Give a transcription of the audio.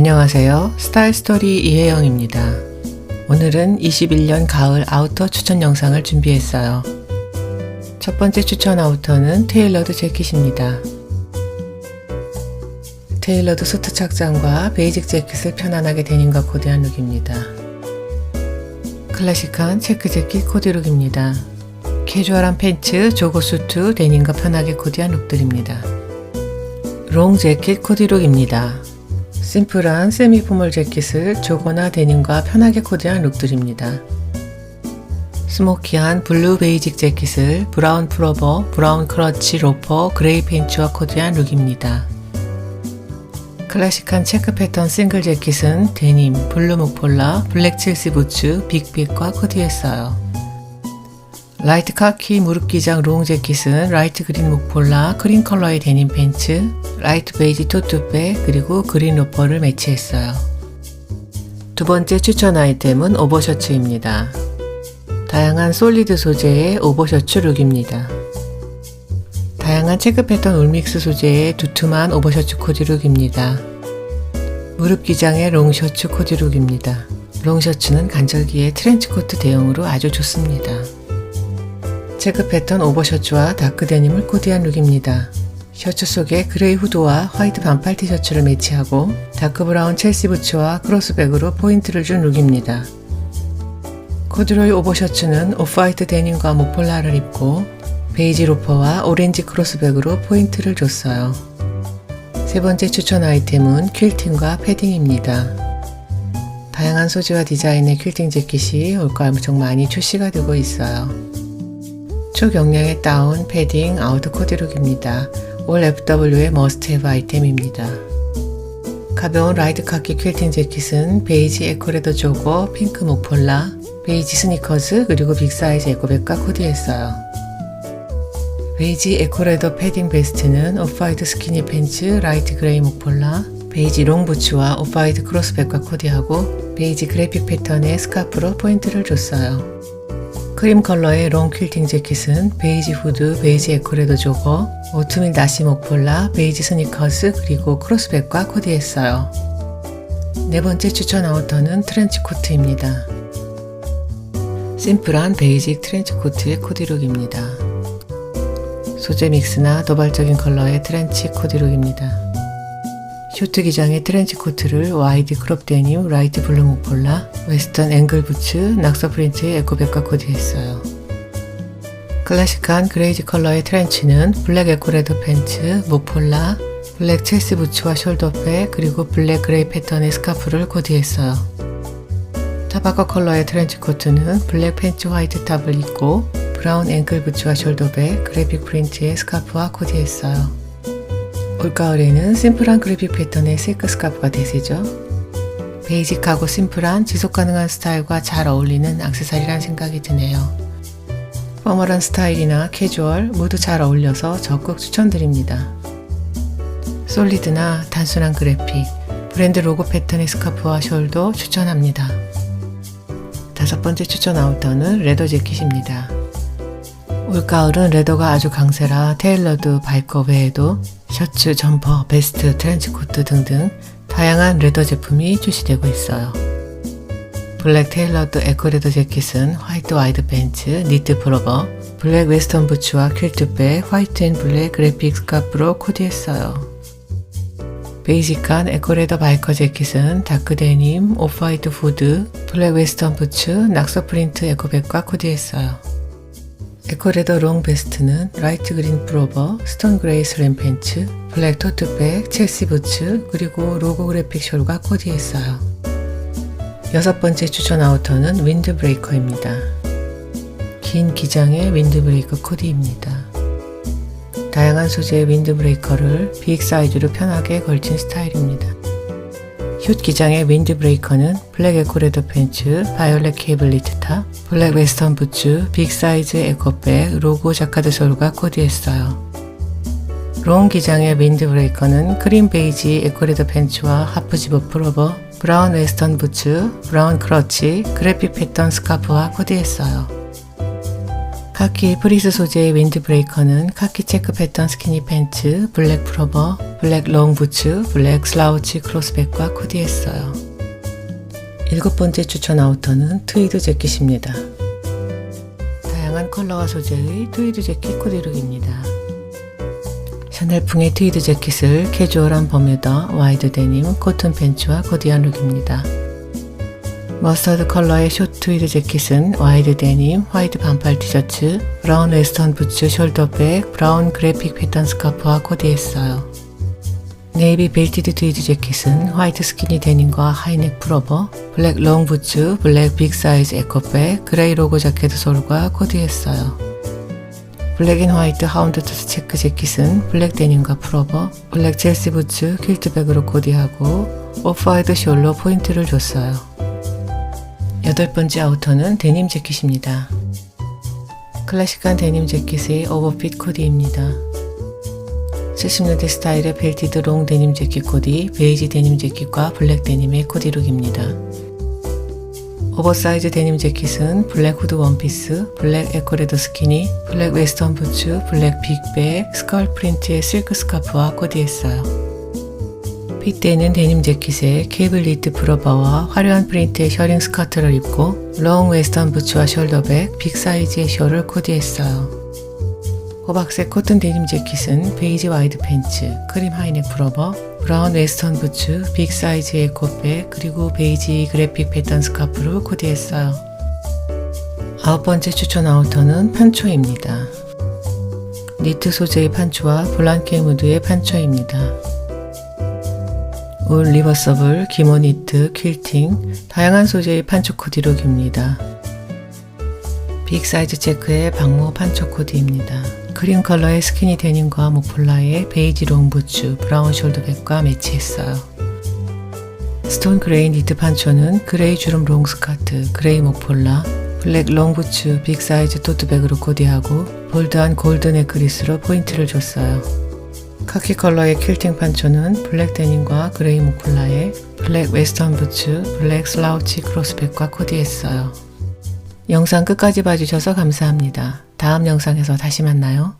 안녕하세요. 스타일 스토리 이혜영입니다. 오늘은 21년 가을 아우터 추천 영상을 준비했어요. 첫 번째 추천 아우터는 테일러드 재킷입니다. 테일러드 수트 착장과 베이직 재킷을 편안하게 데님과 코디한 룩입니다. 클래식한 체크 재킷 코디 룩입니다. 캐주얼한 팬츠, 조거 수트, 데님과 편하게 코디한 룩들입니다. 롱 재킷 코디 룩입니다. 심플한 세미 포멀 재킷을 조거나 데님과 편하게 코디한 룩들입니다. 스모키한 블루 베이직 재킷을 브라운 풀오버, 브라운 크러치 로퍼, 그레이 팬츠와 코디한 룩입니다. 클래식한 체크 패턴 싱글 재킷은 데님, 블루 목폴라, 블랙 첼시 부츠, 빅빅과 코디했어요. 라이트 카키 무릎 기장 롱 재킷은 라이트 그린 목폴라, 크림 컬러의 데님 팬츠, 라이트 베이지 토트백, 그리고 그린 로퍼를 매치했어요. 두 번째 추천 아이템은 오버셔츠입니다. 다양한 솔리드 소재의 오버셔츠 룩입니다. 다양한 체크 패턴 울믹스 소재의 두툼한 오버셔츠 코디룩입니다. 무릎 기장의 롱셔츠 코디룩입니다. 롱셔츠는 간절기에 트렌치코트 대용으로 아주 좋습니다. 체크 패턴 오버셔츠와 다크 데님을 코디한 룩입니다. 셔츠 속에 그레이 후드와 화이트 반팔 티셔츠를 매치하고 다크 브라운 첼시 부츠와 크로스백으로 포인트를 준 룩입니다. 코드로이 오버셔츠는 오프화이트 데님과 목폴라를 입고 베이지 로퍼와 오렌지 크로스백으로 포인트를 줬어요. 세 번째 추천 아이템은 퀼팅과 패딩입니다. 다양한 소재와 디자인의 퀼팅 재킷이 올가을 무척 많이 출시가 되고 있어요. 초경량의 다운, 패딩, 아우터 코디룩입니다. 올 FW의 머스트헤브 아이템입니다. 가벼운 라이트 카키 퀼팅 재킷은 베이지 에코레더 조거, 핑크 목폴라, 베이지 스니커즈 그리고 빅사이즈 에코백과 코디했어요. 베이지 에코레더 패딩 베스트는 오프화이트 스키니 팬츠, 라이트 그레이 목폴라, 베이지 롱 부츠와 오프화이트 크로스백과 코디하고 베이지 그래픽 패턴의 스카프로 포인트를 줬어요. 크림 컬러의 롱 퀼팅 재킷은 베이지 후드, 베이지 에코레더 조거, 오트밀 나시 목폴라, 베이지 스니커즈 그리고 크로스백과 코디했어요. 네 번째 추천 아우터는 트렌치 코트입니다. 심플한 베이직 트렌치 코트의 코디룩입니다. 소재 믹스나 도발적인 컬러의 트렌치 코디룩입니다. 쇼트 기장의 트렌치 코트를 와이드 크롭 데님, 라이트 블루 목폴라, 웨스턴 앵글 부츠, 낙서 프린트의 에코백과 코디했어요. 클래식한 그레이지 컬러의 트렌치는 블랙 에코레더 팬츠, 목폴라, 블랙 첼시 부츠와 숄더백, 그리고 블랙 그레이 패턴의 스카프를 코디했어요. 타바코 컬러의 트렌치 코트는 블랙 팬츠 화이트 탑을 입고 브라운 앵클 부츠와 숄더백, 그래픽 프린트의 스카프와 코디했어요. 올가을에는 심플한 그래픽 패턴의 실크 스카프가 대세죠. 베이직하고 심플한 지속 가능한 스타일과 잘 어울리는 악세사리란 생각이 드네요. 포멀한 스타일이나 캐주얼 모두 잘 어울려서 적극 추천드립니다. 솔리드나 단순한 그래픽, 브랜드 로고 패턴의 스카프와 숄도 추천합니다. 다섯 번째 추천 아우터는 레더 재킷입니다. 올가을은 레더가 아주 강세라 테일러드 바이커 외에도 셔츠, 점퍼, 베스트, 트렌치코트 등등 다양한 레더 제품이 출시되고 있어요. 블랙 테일러드 에코레더 재킷은 화이트 와이드 벤츠, 니트 프로버, 블랙 웨스턴 부츠와 퀼트백, 화이트 앤 블랙 그래픽 스카프로 코디했어요. 베이직한 에코레더 바이커 재킷은 다크 데님, 오프화이트 후드, 블랙 웨스턴 부츠, 낙서 프린트 에코백과 코디했어요. 에코레더 롱 베스트는 라이트 그린 프로버, 스톤 그레이 슬램 팬츠, 블랙 토트백, 첼시 부츠, 그리고 로고 그래픽 숄과 코디했어요. 여섯 번째 추천 아우터는 윈드 브레이커입니다. 긴 기장의 윈드 브레이커 코디입니다. 다양한 소재의 윈드 브레이커를 빅 사이즈로 편하게 걸친 스타일입니다. 숏 기장의 윈드 브레이커는 블랙 에코레더 팬츠, 바이올렛 케이블 니트탑, 블랙 웨스턴 부츠, 빅 사이즈 에코백, 로고 자카드 솔과 코디했어요. 롱 기장의 윈드 브레이커는 크림 베이지 에코레더 팬츠와 하프 지브 프로버, 브라운 웨스턴 부츠, 브라운 크러치, 그래픽 패턴 스카프와 코디했어요. 카키 프리스 소재의 윈드 브레이커는 카키 체크 패턴 스키니 팬츠, 블랙 프로버, 블랙 롱 부츠, 블랙 슬라우치 크로스백과 코디했어요. 일곱 번째 추천 아우터는 트위드 재킷입니다. 다양한 컬러와 소재의 트위드 재킷 코디룩입니다. 샤넬풍의 트위드 재킷을 캐주얼한 버뮤다, 와이드 데님, 코튼 팬츠와 코디한 룩입니다. 머스터드 컬러의 숏 트위드 재킷은 와이드 데님, 화이트 반팔 티셔츠, 브라운 웨스턴 부츠 숄더백, 브라운 그래픽 패턴 스카프와 코디했어요. 네이비 벨티드 트위드 재킷은 화이트 스키니 데님과 하이넥 풀오버, 블랙 롱 부츠, 블랙 빅 사이즈 에코백, 그레이 로고 자켓 솔과 코디했어요. 블랙 앤 화이트 하운드 투스 체크 재킷은 블랙 데님과 풀오버, 블랙 첼시 부츠 퀼트백으로 코디하고 오프화이트 숄로 포인트를 줬어요. 여덟 번째 아우터는 데님 재킷입니다. 클래식한 데님 재킷의 오버핏 코디입니다. 70년대 스타일의 벨티드 롱 데님 재킷 코디, 베이지 데님 재킷과 블랙 데님의 코디룩입니다. 오버사이즈 데님 재킷은 블랙 후드 원피스, 블랙 에코레드 스키니, 블랙 웨스턴 부츠, 블랙 빅백, 스컬 프린트의 실크 스카프와 코디했어요. 핏대는 데님 재킷에 케이블 니트 프로버와 화려한 프린트의 셔링 스커트를 입고 롱 웨스턴 부츠와 숄더백, 빅 사이즈의 셔를 코디했어요. 호박색 코튼 데님 재킷은 베이지 와이드 팬츠, 크림 하이넥 프로버, 브라운 웨스턴 부츠, 빅 사이즈의 에코백, 그리고 베이지 그래픽 패턴 스카프로 코디했어요. 아홉 번째 추천 아우터는 판초입니다. 니트 소재의 판초와 블랑케 무드의 판초입니다. 울 리버서블, 기모 니트, 퀼팅, 다양한 소재의 판초 코디룩입니다. 빅 사이즈 체크의 방모 판초 코디입니다. 크림 컬러의 스키니 데님과 목폴라의 베이지 롱 부츠, 브라운 숄더백과 매치했어요. 스톤 그레이 니트 판초는 그레이 주름 롱 스커트, 그레이 목폴라, 블랙 롱 부츠, 빅 사이즈 토트백으로 코디하고 볼드한 골드 네크리스로 포인트를 줬어요. 카키 컬러의 퀼팅 판초는 블랙 데님과 그레이 목폴라에 블랙 웨스턴 부츠, 블랙 슬라우치 크로스백과 코디했어요. 영상 끝까지 봐주셔서 감사합니다. 다음 영상에서 다시 만나요.